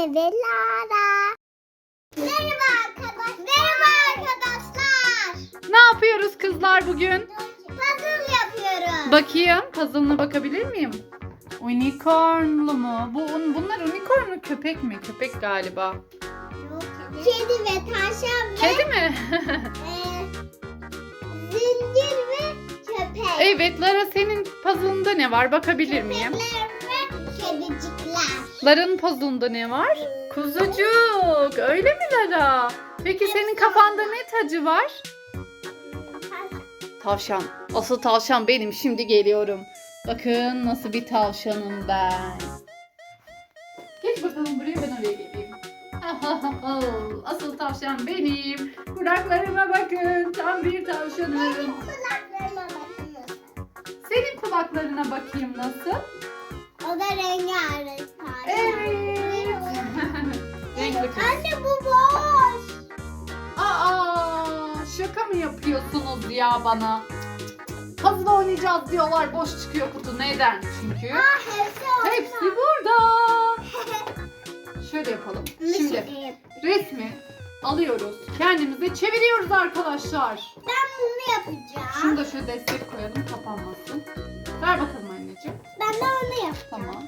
Anne ve Lara. Merhaba arkadaşlar. Merhaba arkadaşlar. Ne yapıyoruz kızlar bugün? Puzzle yapıyoruz. Bakayım. Puzzle'ına bakabilir miyim? Unicornlu mu? Bu, bunlar unicorn mu köpek mi? Köpek galiba. Kedi ve tavşan ve Kedi mi? e, zincir ve köpek. evet Lara senin puzzle'ında ne var? Bakabilir miyim? Köpekler kedicikler. Lara'nın puzzle'ında ne var? Kuzucuk. Öyle mi Lara? Peki senin kafanda ne tacı var? Tavşan. Asıl tavşan benim. Şimdi geliyorum. Bakın nasıl bir tavşanım ben. Geç bakalım buraya ben oraya geleyim. Asıl tavşan benim. Kulaklarıma bakın. Tam bir tavşanım. Senin kulaklarına bakayım nasıl? Mı yapıyorsunuz ya bana? Puzzle oynayacağız diyorlar boş çıkıyor kutu. Neden? Çünkü Aa, hepsi orada. hepsi burada. Şöyle yapalım. Şimdi resmi alıyoruz. Kendimize çeviriyoruz arkadaşlar. Ben bunu yapacağım. Şunu da şöyle destek koyalım kapanmasın. Ver bakalım anneciğim. Ben de onu yapacağım. Tamam.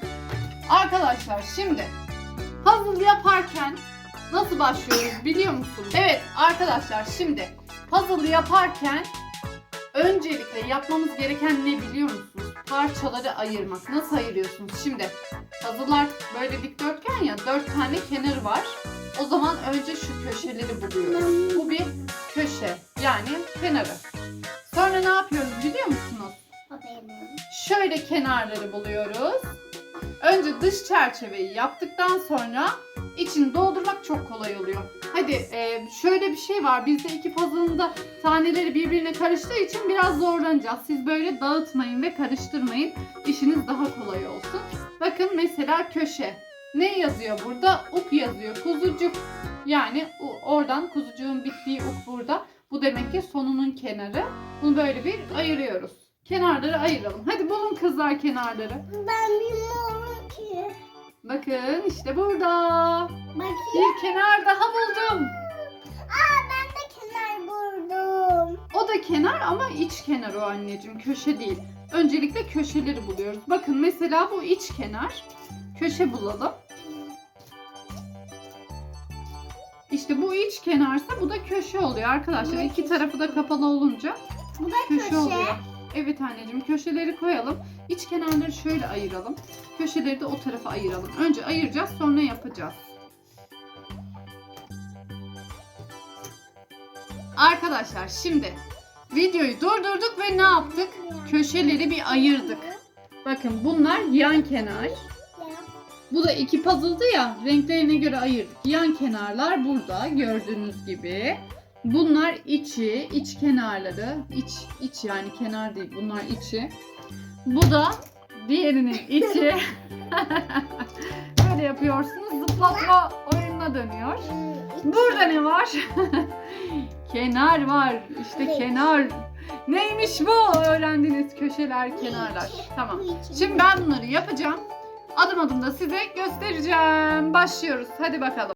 Arkadaşlar şimdi puzzle yaparken nasıl başlıyoruz biliyor musunuz? Evet arkadaşlar şimdi puzzle yaparken öncelikle yapmamız gereken ne biliyor musunuz? Parçaları ayırmak. Nasıl ayırıyorsunuz? Şimdi puzzle'lar böyle dikdörtgen ya dört tane kenarı var. O zaman önce şu köşeleri buluyoruz. Bu bir köşe yani kenarı. Sonra ne yapıyoruz biliyor musunuz? Şöyle kenarları buluyoruz. Önce dış çerçeveyi yaptıktan sonra içini doldurmak çok kolay oluyor. Hadi e, şöyle bir şey var. Bizde iki puzzle'ın da taneleri birbirine karıştığı için biraz zorlanacağız. Siz böyle dağıtmayın ve karıştırmayın. İşiniz daha kolay olsun. Bakın mesela köşe. Ne yazıyor burada? Uk yazıyor. Kuzucuk. Yani oradan kuzucuğun bittiği uk burada. Bu demek ki sonunun kenarı. Bunu böyle bir ayırıyoruz. Kenarları ayıralım. Hadi bulun kızlar kenarları. Ben bilmiyorum. Bakın işte burada. Bakayım. Bir kenar daha buldum. Aa ben de kenar buldum. O da kenar ama iç kenar o anneciğim. Köşe değil. Öncelikle köşeleri buluyoruz. Bakın mesela bu iç kenar. Köşe bulalım. İşte bu iç kenarsa bu da köşe oluyor arkadaşlar. Evet. İki tarafı da kapalı olunca Bu da köşe, köşe. oluyor. Evet anneciğim köşeleri koyalım. İç kenarları şöyle ayıralım. Köşeleri de o tarafa ayıralım. Önce ayıracağız sonra yapacağız. Arkadaşlar şimdi videoyu durdurduk ve ne yaptık? Köşeleri bir ayırdık. Bakın bunlar yan kenar. Bu da iki puzzle'dı ya renklerine göre ayırdık. Yan kenarlar burada gördüğünüz gibi. Bunlar içi, iç kenarları. iç iç yani kenar değil bunlar içi. Bu da diğerinin içi. Böyle yapıyorsunuz zıplatma oyununa dönüyor. Burada ne var? kenar var. İşte kenar. Neymiş bu? Öğrendiniz köşeler, kenarlar. Tamam. Şimdi ben bunları yapacağım. Adım adım da size göstereceğim. Başlıyoruz. Hadi bakalım.